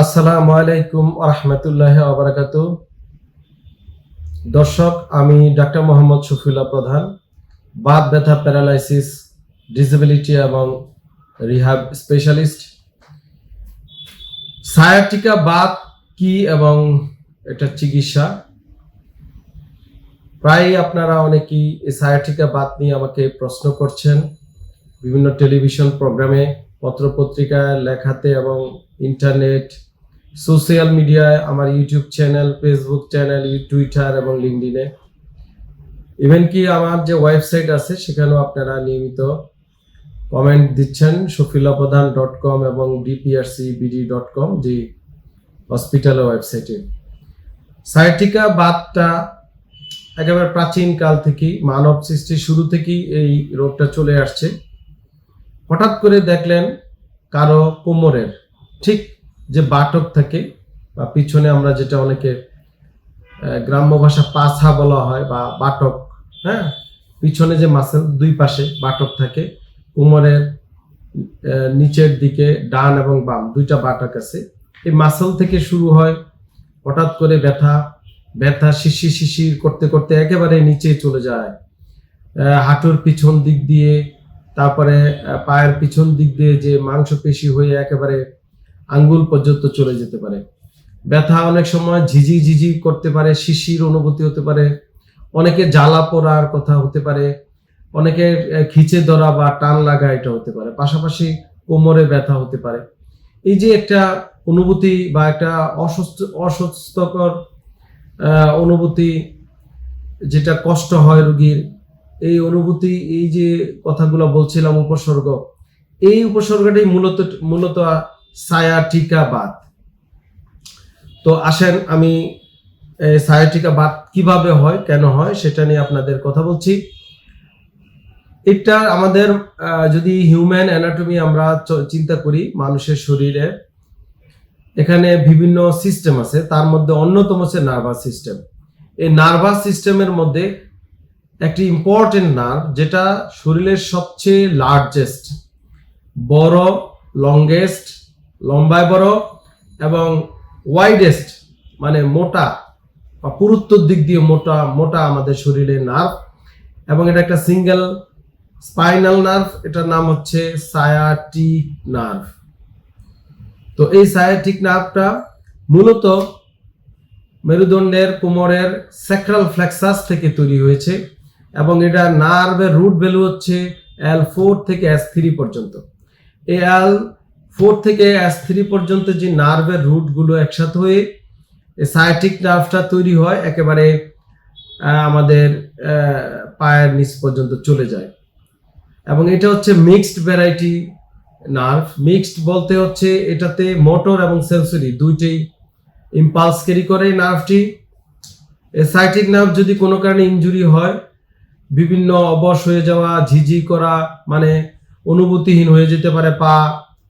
আসসালামু আলাইকুম রহমতুল্লাহ আবরাকাত দর্শক, আমি ডাক্তার মোহাম্মদ শফিউল্লাহ প্রধান। বাত ব্যথা, প্যারালাইসিস, ডিসেবিলিটি এবং রিহাব স্পেশালিস্ট। সায়াটিকা বাত কি এবং এটা চিকিৎসা? প্রায় আপনারা অনেকেই এই সায়াটিকা বাত নিয়ে আমাকে প্রশ্ন করছেন। বিভিন্ন টেলিভিশন প্রোগ্রামে, পত্রপত্রিকায়, লেখাতে এবং ইন্টারনেট সোশ্যাল মিডিয়ায় আমার YouTube channel Facebook channel Twitter এবং লিঙ্কডিনে ইভেন কি আমার যে ওয়েবসাইট আছে, সেখানেও আপনারা নিয়মিত কমেন্ট দিচ্ছেন শফিলা প্রধান ডট কম এবং ডিপিআরসি বিডি ডট কম যে হসপিটালের ওয়েবসাইটে সাইটিকা বাতটা একেবারে প্রাচীন কাল থেকেই, মানব সৃষ্টির শুরু থেকেই এই রোগটা চলে আসছে। হঠাৎ করে দেখলেন কারও কোমরের ঠিক যে বাটক থাকে বা পিছনে আমরা যেটা অনেকে গ্রাম্য ভাষা পাছা বলা হয় বা বাটক হ্যাঁ? পিছনে যে মাসেল, দুই পাশে বাটক থাকে কোমরের নিচের দিকে ডান এবং বাম, দুইটা বাটক আছে। এই মাসেল থেকে শুরু হয়, হঠাৎ করে ব্যথা ব্যথা শিশির শিশির করতে করতে একেবারে নিচে চলে যায়। হাঁটুর পিছন দিক দিয়ে, তারপরে পায়ের পিছন দিক দিয়ে যে মাংসপেশি হয়ে একেবারে আঙ্গুল পর্যন্ত চলে যেতে পারে। ব্যথা অনেক সময় ঝিঝি ঝিঝি করতে পারে, শিশির অনুভূতি হতে পারে। অনেকে জ্বালা পোড়ার কথা হতে পারে, অনেকে খিচে ধরা বা টান লাগা এটা হতে পারে। পাশাপাশি কোমরে ব্যথা হতে পারে। এই যে একটা অনুভূতি বা একটা অসুস্থ অসুস্থকর অনুভূতি, যেটা কষ্ট হয় রোগীর, এই অনুভূতি, এই যে কথাগুলো বলছিলাম উপসর্গ, এই উপসর্গটাই মূলত মূলত সায়াটিকা বাত তো আসেন আমি এই সায়াটিকা বাত কীভাবে হয়, কেন হয়, সেটা নিয়ে আপনাদের কথা বলছি। এটা আমাদের যদি হিউম্যান অ্যানাটমি আমরা চিন্তা করি মানুষের শরীরে, এখানে বিভিন্ন সিস্টেম আছে, তার মধ্যে অন্যতম হচ্ছে নার্ভাস সিস্টেম। এই নার্ভাস সিস্টেমের মধ্যে একটি ইম্পর্টেন্ট নার্ভ, যেটা শরীরের সবচেয়ে লার্জেস্ট বড় লংগেস্ট লম্বায় বড় এবং ওয়াইডেস্ট মানে মোটা বা পুরুত্বর দিক দিয়ে মোটা মোটা আমাদের শরীরে নার্ভ এবং এটা একটা সিঙ্গেল স্পাইনাল নার্ভ এটার নাম হচ্ছে সায়াটিক নার্ভ তো এই সায়াটিক নার্ভটা মূলত মেরুদণ্ডের কোমরের স্যাক্রাল ফ্লেক্সাস থেকে তৈরি হয়েছে এবং এটা নার্ভের রুট ভ্যালু হচ্ছে এল ফোর থেকে এস থ্রি পর্যন্ত। এল ফোর থেকে এস থ্রি পর্যন্ত যে নার্ভের রুটগুলো একসাথে হয়ে সায়াটিক নার্ভটা তৈরি হয়, একেবারে আমাদের পায়ের নিচ পর্যন্ত চলে যায়। এবং এটা হচ্ছে মিক্সড ভ্যারাইটি নার্ভ মিক্সড বলতে হচ্ছে এটাতে মোটর এবং সেন্সরি দুইটাই ইম্পালস ক্যারি করে নার্ভটি সাইটিক নার্ভ যদি কোনো কারণে ইনজুরি হয়, বিভিন্ন অবশ হয়ে যাওয়া, ঝিঝি করা মানে অনুভূতিহীন হয়ে যেতে পারে পা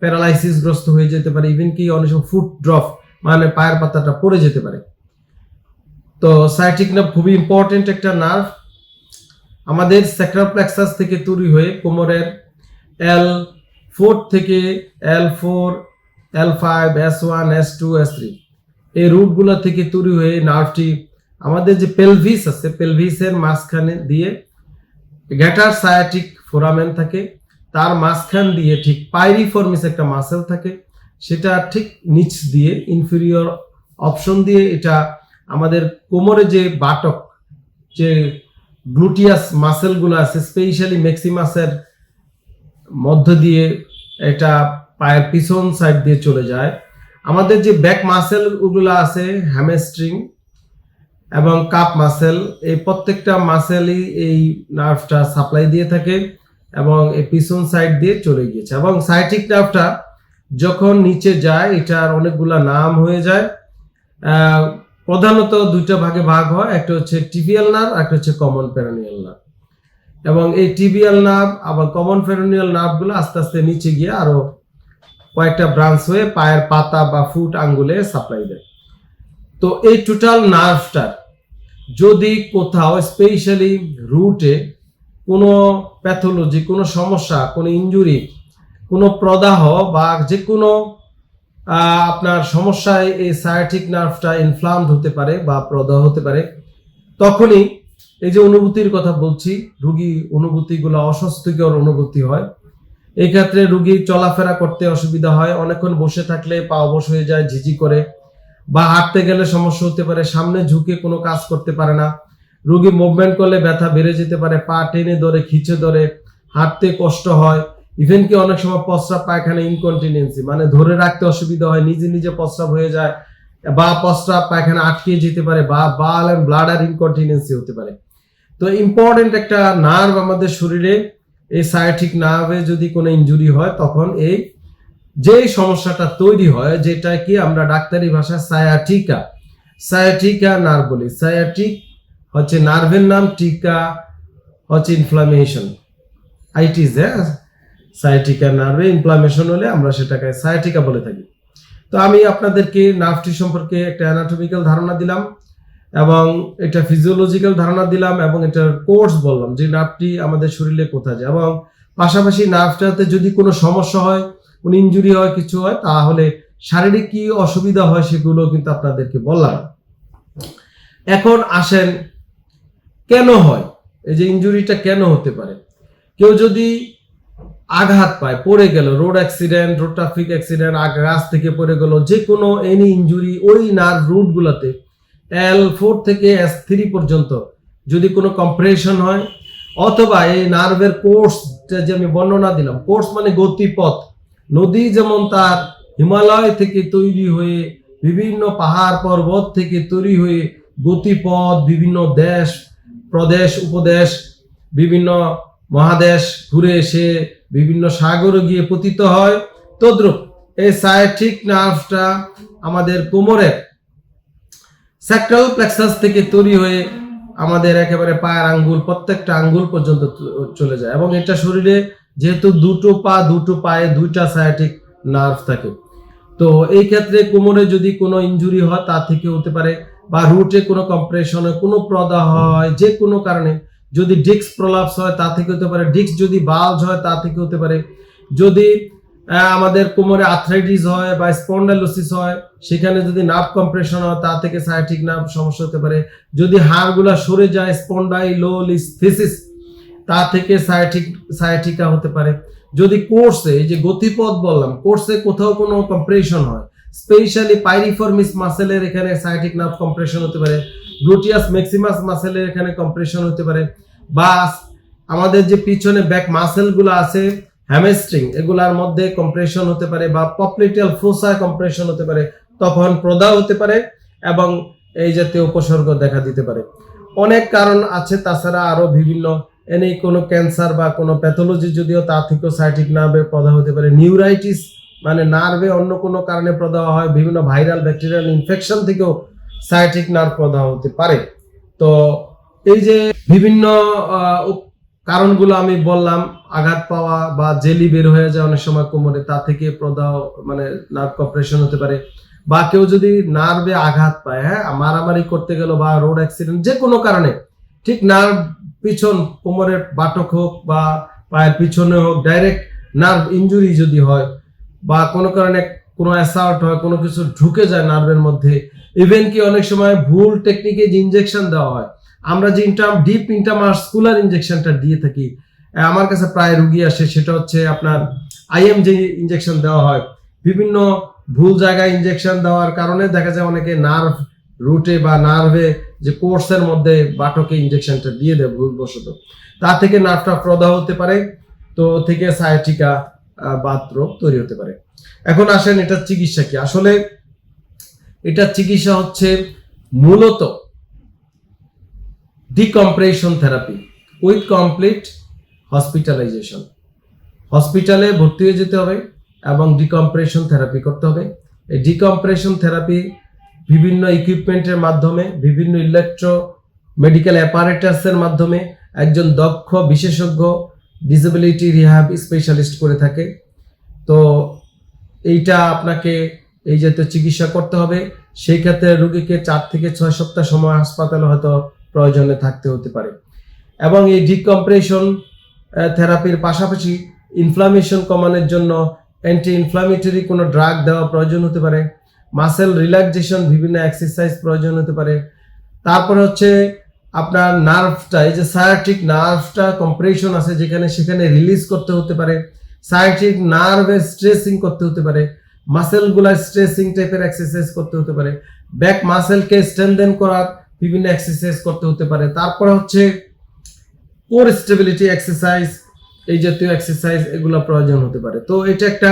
প্যারালাইসিস গ্রস্ত হয়ে যেতে পারে ইভেন কি অনেক সময় ফুট ড্রপ মানে পায়ের পাতাটা পড়ে যেতে পারে। তো সাইটিক নার্ভ খুবই ইম্পর্টেন্ট একটা নার্ভ আমাদের স্যাক্রাপ্লেক্সাস থেকে তৈরি হয়ে কোমরের এল ফোর থেকে L four L five S one S two S three এই রুটগুলো থেকে তৈরি হয়ে নার্ভটি আমাদের যে পেলভিস আছে পেলভিসের মাঝখানে দিয়ে গ্যাটার সায়াটিক ফোরামেন থাকে। তার মাঝখান দিয়ে ঠিক পাইরিফর্মিস একটা মাসেল থাকে, সেটা ঠিক নিচ দিয়ে ইনফিরিয়র অপশন দিয়ে এটা আমাদের কোমরে যে বাটক, যে গ্লুটিয়াস মাসেলগুলো আছে স্পেশালি ম্যাক্সিমাসের মধ্য দিয়ে এটা পায়ের পিছন সাইড দিয়ে চলে যায়। আমাদের যে ব্যাক মাসেলগুলো আছে হ্যামেস্ট্রিং এবং কাপ মাসেল এই প্রত্যেকটা মাসেলই এই নার্ভটা সাপ্লাই দিয়ে থাকে। এবং পিছন সাইড দিয়ে চলে গিয়েছে। এবং সাইটিক নার্ভটা যখন নিচে যায়, এটার অনেকগুলা নাম হয়ে যায়। প্রধানত দুইটা ভাগে ভাগ হয়, একটা হচ্ছে টিবিয়াল নার্ভ একটা হচ্ছে কমন প্যারানিয়াল নার্ভ এবং এই টিবিয়াল নার্ভ আবার কমন ফেরোনিয়াল নার্ভগুলো আস্তে আস্তে নিচে গিয়ে আরও কয়েকটা ব্রাঞ্চ হয়ে পায়ের পাতা বা ফুট আঙ্গুলে সাপ্লাই দেয়। তো এই টোটাল নার্ভটার যদি কোথাও স্পেশালি রুটে কোনো প্যাথোলজি কোনো সমস্যা, কোনো ইনজুরি কোনো প্রদাহ বা যে কোনো আপনার সমস্যায় এই সায়াটিক নার্ভটা ইনফ্লামড হতে পারে বা প্রদাহ হতে পারে, তখনই এই যে অনুভূতির কথা বলছি, রুগী অনুভূতিগুলো অস্বস্তিকর অনুভূতি হয়। এই ক্ষেত্রে রুগী চলাফেরা করতে অসুবিধা হয়, অনেকক্ষণ বসে থাকলে পা অবশ হয়ে যায়, ঝিঝি করে বা হাঁটতে গেলে সমস্যা হতে পারে, সামনে ঝুঁকে কোনো কাজ করতে পারে না। রুগী মুভমেন্ট করলে ব্যথা বেড়ে যেতে পারে, পা টেনে ধরে, খিচে ধরে, হাঁটতে কষ্ট হয়। ইভেন কি অনেক সময় প্রস্রাব পায়খানা ইনকন্টিনেন্সি মানে ধরে রাখতে অসুবিধা হয়, নিজে নিজে প্রস্রাব হয়ে যায়। বা প্রস্রাব পায়খানা আটকে যেতে পারে, বা বাল এন্ড ব্লাডার ইনকন্টিনেন্সি হতে পারে। তো ইম্পর্টেন্ট একটা নার্ভ আমাদের শরীরে, এই সায়াটিক নার্ভে যদি কোনো ইনজুরি হয়, তখন এই যে সমস্যাটা তৈরি হয় যেটা কি আমরা ডাক্তারি ভাষায় সায়াটিকা সায়াটিকা নার্ভ বলি। সায়াটিক হচ্ছে নার্ভের নাম টিকা, হচ্ছে ইনফ্লামেশন আইটিস হ্যাঁ? সায়াটিকা নার্ভে ইনফ্লামেশন হলে আমরা সেটাকে সায়াটিকা বলে থাকি। তো আমি আপনাদেরকে নার্ভটি সম্পর্কে একটা অ্যানাটমিক্যাল ধারণা দিলাম এবং এটা ফিজিওলজিক্যাল ধারণা দিলাম এবং এটার কোর্স বললাম যে নার্ভটি আমাদের শরীরে কোথায় যায়। এবং পাশাপাশি নার্ভটাতে যদি কোনো সমস্যা হয়, কোনো ইঞ্জুরি হয়, কিছু হয়, তাহলে শারীরিক কি অসুবিধা হয় সেগুলো কিন্তু আপনাদেরকে বললাম। এখন আসেন কেন হয়? এই যে ইঞ্জুরিটা কেন হতে পারে? কেউ যদি আঘাত পায়, পড়ে গেল road accident road traffic accident গাছ থেকে পড়ে গেল যে কোনো এনি ইঞ্জুরি ওই নার্ভ রুটগুলোতে এল ফোর থেকে এস থ্রি পর্যন্ত যদি কোনো কম্প্রেশন হয়, অথবা এই নার্ভের কোর্স যে আমি বর্ণনা দিলাম কোর্স মানে গতিপথ। নদী যেমন তার হিমালয় থেকে তৈরি হয়ে বিভিন্ন পাহাড় পর্বত থেকে তৈরি হয়ে গতিপথ, বিভিন্ন দেশ প্রদেশ, উপদেশ, বিভিন্ন মহাদেশ ঘুরে এসে বিভিন্ন সাগরে গিয়ে পতিত হয়। তদ্রুপ এই সায়াটিক নার্ভটা আমাদের কোমরের স্যাক্রাল প্লেক্সাস থেকে তৈরি হয়ে আমাদের একেবারে পায়ের আঙ্গুল, প্রত্যেকটা আঙ্গুল পর্যন্ত চলে যায় এবং এটা শরীরে যেহেতু দুটো পা, দুটো পায়ে, দুইটা সায়াটিক নার্ভ থাকে। তো এই ক্ষেত্রে কোমরে যদি কোনো ইনজুরি হয়, তা থেকে হতে পারে। বা রুটে কোনো কম্প্রেশন হয়, কোনো প্রদাহ হয়, যে কোনো কারণে যদি ডিস্ক প্রলাপস হয়, তা থেকে হতে পারে। ডিস্ক যদি বাল্জ হয়, তা থেকে হতে পারে। যদি আমাদের কোমরে আর্থ্রাইটিস হয় বা স্পন্ডালোসিস হয়, সেখানে যদি নার্ভ কম্প্রেশন হয়, তা থেকে সায়াটিক নার্ভ সমস্যা হতে পারে। যদি হাড়গুলা সরে যায় স্পন্ডাইলোলিস্থিসিস তা থেকে সায়াটিক সায়াটিকা হতে পারে। যদি কোর্সে এই যে গতিপথ বললাম কোর্সে কোথাও কোনো কম্প্রেশন হয় স্পেশালি পাইরিফরমিস মাসেলের এখানে সায়াটিক নার্ভ কম্প্রেশন হতে পারে গ্লুটিয়াস ম্যাক্সিমাস মাসেলের এখানে কম্প্রেশন হতে পারে, বা আমাদের যে পিছনে ব্যাক মাসেলগুলো আছে হ্যামেস্ট্রিং এগুলার মধ্যে কম্প্রেশন হতে পারে, বা পপলিটিয়াল ফোসা কম্প্রেশন হতে পারে, তখন প্রদাহ হতে পারে এবং এই জাতীয় উপসর্গ দেখা দিতে পারে। অনেক কারণ আছে, তাছাড়া আরও বিভিন্ন। এনে কোনো ক্যান্সার বা কোনো প্যাথোলজি যদিও তা থেকেও সাইটিক নার্ভে প্রদাহ হতে পারে নিউরাইটিস মানে নার্ভে অন্য কোনো কারণে প্রদাহ হয়, বিভিন্ন ভাইরাল ব্যাকটেরিয়াল ইনফেকশন থেকেও সাইটিক নার্ভ প্রদাহ হতে পারে। তো এই যে বিভিন্ন কারণগুলো আমি বললাম, আঘাত পাওয়া বা জেলি বের হয়ে যায় অনেক সময় কোমরে, তা থেকে প্রদাহ মানে নার্ভ কম্প্রেশন হতে পারে। বা কেউ যদি নার্ভে আঘাত পায় হ্যাঁ মারামারি করতে গেল বা রোড অ্যাক্সিডেন্ট, যে কোনো কারণে, ঠিক নার্ভ পিছন, কোমরের বাটক হোক বা পায়ের পিছনে হোক, ডাইরেক্ট নার্ভ ইনজুরি যদি হয় বা কোনো কারণে কোনো অ্যাসাল্ট হয়, কোনো কিছু ঢুকে যায় নার্ভের মধ্যে ইভেন কি অনেক সময় ভুল টেকনিকে যে ইঞ্জেকশন দেওয়া হয়, আমরা যে ইন্টার ডিপ ইন্টারমাস্কুলার ইঞ্জেকশনটা দিয়ে থাকি আমার কাছে প্রায় রুগী আসে, সেটা হচ্ছে আপনার আইএম যে ইনজেকশন দেওয়া হয়, বিভিন্ন ভুল জায়গায় ইঞ্জেকশন দেওয়ার কারণে দেখা যায় অনেকে নার্ভ রুটে বা নার্ভে যে কোর্সের মধ্যে বাটকে ইঞ্জেকশনটা দিয়ে দেয় ভুলবশত। তার থেকে নার্ভটা প্রদাহ হতে পারে, তো থেকে সায়াটিকা বাত রোগ তৈরি হতে পারে। এখন আসেন এটার চিকিৎসা কি? আসলে এটার চিকিৎসা হচ্ছে মূলত decompression therapy with complete hospitalisation হসপিটালে ভর্তি হয়ে যেতে হবে এবং ডিকম্প্রেশন থেরাপি করতে হবে। এই ডিকম্প্রেশন থেরাপি বিভিন্ন ইকুইপমেন্টের মাধ্যমে, বিভিন্ন ইলেকট্রো মেডিকেল অ্যাপারেটাসের মাধ্যমে একজন দক্ষ বিশেষজ্ঞ ডিসেবিলিটি রিহ্যাব স্পেশালিস্ট করে থাকে। তো এইটা আপনাকে এই জাতীয় চিকিৎসা করতে হবে। সেই ক্ষেত্রে রোগীকে চার থেকে ছয় সপ্তাহ সময় হাসপাতালে হয়তো প্রয়োজনে থাকতে হতে পারে। এবং এই ডিকম্প্রেশন থেরাপির পাশাপাশি ইনফ্লামেশন কমানোর জন্য অ্যান্টি ইনফ্লামেটরি কোনো ড্রাগ দেওয়া প্রয়োজন হতে পারে। মাসেল রিল্যাক্সেশন বিভিন্ন এক্সারসাইজ প্রয়োজন হতে পারে। তারপরে হচ্ছে আপনার নার্ভটা এই যে সায়াটিক নার্ভটা কম্প্রেশন আছে যেখানে সেখানে রিলিজ করতে হতে পারে সায়াটিক নার্ভের স্ট্রেসিং করতে হতে পারে মাসেলগুলা স্ট্রেসিং টাইপের এক্সারসাইজ করতে হতে পারে ব্যাক মাসেলকে স্ট্রেনদেন করার বিভিন্ন এক্সারসাইজ করতে হতে পারে, তারপরে হচ্ছে কোর স্টেবিলিটি এক্সারসাইজ এই জাতীয় এক্সারসাইজ এগুলো প্রয়োজন হতে পারে। তো এটা একটা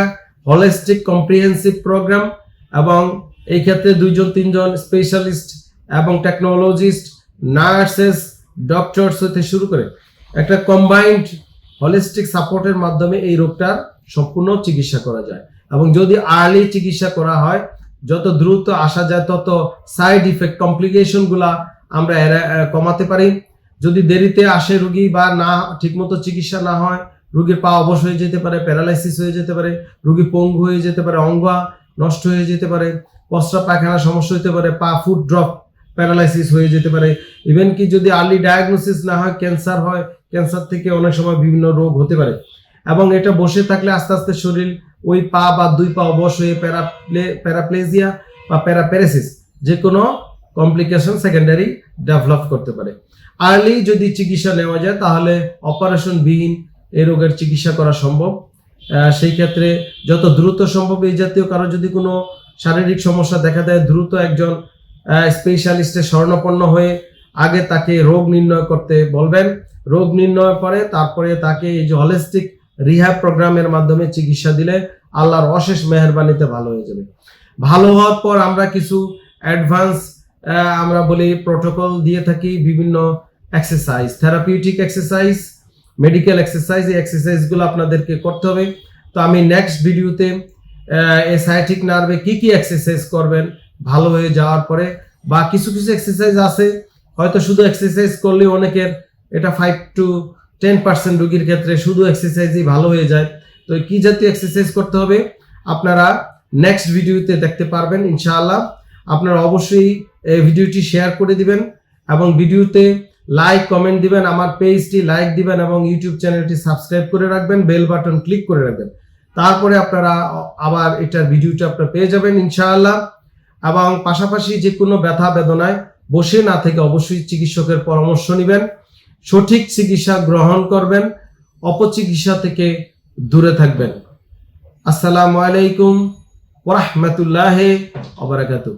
হলিস্টিক কম্প্রিহেন্সিভ প্রোগ্রাম এবং এই ক্ষেত্রে দুইজন, তিনজন স্পেশালিস্ট এবং টেকনোলজিস্ট নার্সেস, ডক্টরস হতে শুরু করে একটা কম্বাইন্ড হলিস্টিক সাপোর্টের মাধ্যমে এই রোগটার সম্পূর্ণ চিকিৎসা করা যায়। এবং যদি আর্লি চিকিৎসা করা হয়, যত দ্রুত আসা যায়, তত সাইড ইফেক্ট কমপ্লিকেশনগুলা আমরা কমাতে পারি। যদি দেরিতে আসে রুগী বা না, ঠিকমতো চিকিৎসা না হয়, রুগীর পা অবশ হয়ে যেতে পারে প্যারালাইসিস হয়ে যেতে পারে, রুগী পঙ্গু হয়ে যেতে পারে, অঙ্গা নষ্ট হয়ে যেতে পারে প্রস্রাব পায়খানা সমস্যা হতে পারে, পা ফুট ড্রপ প্যারালাইসিস হয়ে যেতে পারে। ইভেন কি যদি আর্লি ডায়াগনোসিস না হয় ক্যান্সার হয় ক্যান্সার থেকে অনেক সময় বিভিন্ন রোগ হতে পারে। এবং এটা বসে থাকলে আস্তে আস্তে শরীর ওই পা বা দুই পা অবশ হয়ে প্যারাপ্লে, প্যারাপ্লেজিয়া বা প্যারাপ্যারেসিস যে কোনো কমপ্লিকেশন সেকেন্ডারি ডেভেলপ করতে পারে। আর্লি যদি চিকিৎসা নেওয়া যায়, তাহলে অপারেশন বিহীন এই রোগের চিকিৎসা করা সম্ভব। সেই ক্ষেত্রে যত দ্রুত সম্ভব এই জাতীয় কারও যদি কোনো শারীরিক সমস্যা দেখা দেয়, দ্রুত একজন স্পেশালিস্টের স্বর্ণপন্ন হয়ে আগে তাকে রোগ নির্ণয় করতে বলবেন। রোগ নির্ণয় পরে তারপরে তাকে এই যে হলিস্টিক রিহ্যাব প্রোগ্রামের মাধ্যমে চিকিৎসা দিলে আল্লাহর অশেষ মেহরবানিতে ভালো হয়ে যাবে। ভালো হওয়ার পর আমরা কিছু অ্যাডভান্স আমরা বলি প্রোটোকল দিয়ে থাকি বিভিন্ন exercise therapeutic exercise medical exercise এই এক্সারসাইজগুলো আপনাদেরকে করতে হবে। তো আমি নেক্সট ভিডিওতে এই সায়াটিক নার্ভে কি কি এক্সারসাইজ করবেন ভালো হয়ে যাওয়ার পরে বা কিছু কিছু এক্সারসাইজ আছে, হয়তো শুধু এক্সারসাইজ করলে অনেকের এটা ফাইভ টু টেন পার্সেন্ট রুগীর ক্ষেত্রে শুধু এক্সারসাইজই ভালো হয়ে যায়। তো কি জাতীয় এক্সারসাইজ করতে হবে আপনারা নেক্সট ভিডিওতে দেখতে পারবেন, ইনশাআল্লাহ। আপনারা অবশ্যই এই ভিডিওটি শেয়ার করে দিবেন এবং ভিডিওতে লাইক কমেন্ট দিবেন, আমার পেজটি লাইক দিবেন এবং ইউটিউব চ্যানেলটি সাবস্ক্রাইব করে রাখবেন বেল বাটন ক্লিক করে রাখবেন। তারপরে আপনারা আবার এটার ভিডিওটা আপনারা পেয়ে যাবেন, ইনশাআল্লাহ। এবং পাশাপাশি যে কোনো ব্যথা বেদনায় বসে না থেকে অবশ্যই চিকিৎসকের পরামর্শ নেবেন, সঠিক চিকিৎসা গ্রহণ করবেন, অপচিকিৎসা থেকে দূরে থাকবেন। আসসালামু আলাইকুম ওরহমতুল্লাহ ওবরাকাতু